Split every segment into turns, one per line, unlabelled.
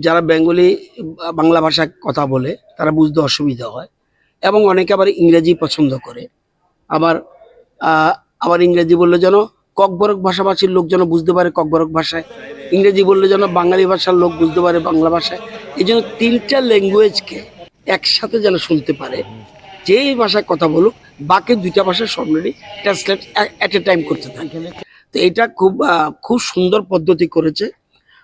যারা বেঙ্গলি, বাংলা ভাষায় কথা বলে, তারা বুঝতে অসুবিধা হয়। এবং অনেকে আবার ইংরেজি পছন্দ করে। আবার আবার ইংরেজি বললে যেন ককবরক ভাষাভাষীর লোক যেন বুঝতে পারে ককবরক ভাষায়। ইংরেজি বললে যেন বাঙালি ভাষার লোক বুঝতে পারে বাংলা ভাষায়। এই জন্য তিনটা ল্যাঙ্গুয়েজকে একসাথে যেন শুনতে পারে। যেই ভাষায় কথা বলুক, বাকি দুইটা ভাষা already translate at a time করতে থাকে। তো এটা খুব খুব সুন্দর পদ্ধতি করেছে।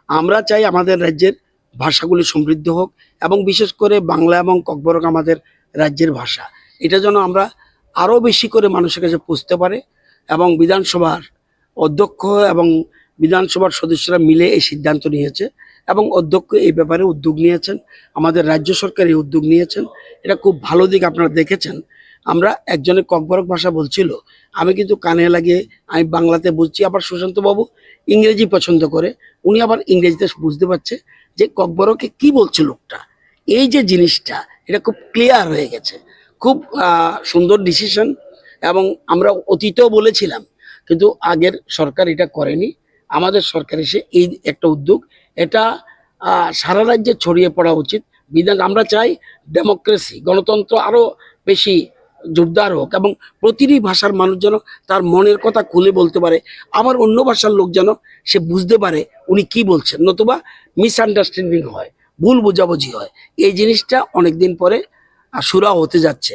আমরা চাই আমাদের রাজ্যের ভাষাগুলি সমৃদ্ধ হোক এবং বিশেষ করে বাংলা এবং ককবরক আমাদের রাজ্যের ভাষা। এটা যেন আমরা আরও বেশি করে মানুষের কাছে পৌঁছতে পারে এবং বিধানসভার অধ্যক্ষ এবং বিধানসভার সদস্যরা মিলে এই সিদ্ধান্ত নিয়েছে এবং অধ্যক্ষ এই ব্যাপারে উদ্যোগ নিয়েছেন, আমাদের রাজ্য সরকার এই উদ্যোগ নিয়েছেন। এটা খুব ভালো দিক আপনারা দেখেছেন। আমরা একজনের ককবরক ভাষা বলছিল, আমি কিন্তু কানে লাগিয়ে আমি বাংলাতে বুঝছি আবার সুশান্ত বাবু ইংরেজি পছন্দ করে, উনি আবার ইংরেজিতে বুঝতে পারছে যে ককবরকে কি বলছে লোকটা। এই যে জিনিসটা, এটা খুব ক্লিয়ার হয়ে গেছে। খুব সুন্দর ডিসিশন এবং আমরা অতীতেও বলেছিলাম, কিন্তু আগের সরকার এটা করেনি। আমাদের সরকার এসে এই একটা উদ্যোগ, এটা সারা রাজ্যে ছড়িয়ে পড়া উচিত। বিধান, আমরা চাই ডেমোক্রেসি গণতন্ত্র আরও বেশি জোরদার হোক এবং প্রতিটি ভাষার মানুষ যেন তার মনের কথা খুলে বলতে পারে, আবার অন্য ভাষার লোক যেন সে বুঝতে পারে উনি কি বলছেন। নতুবা মিসআন্ডারস্ট্যান্ডিং হয়, ভুল বোঝাবুঝি হয়। এই জিনিসটা অনেক দিন পরে সুরা হতে যাচ্ছে।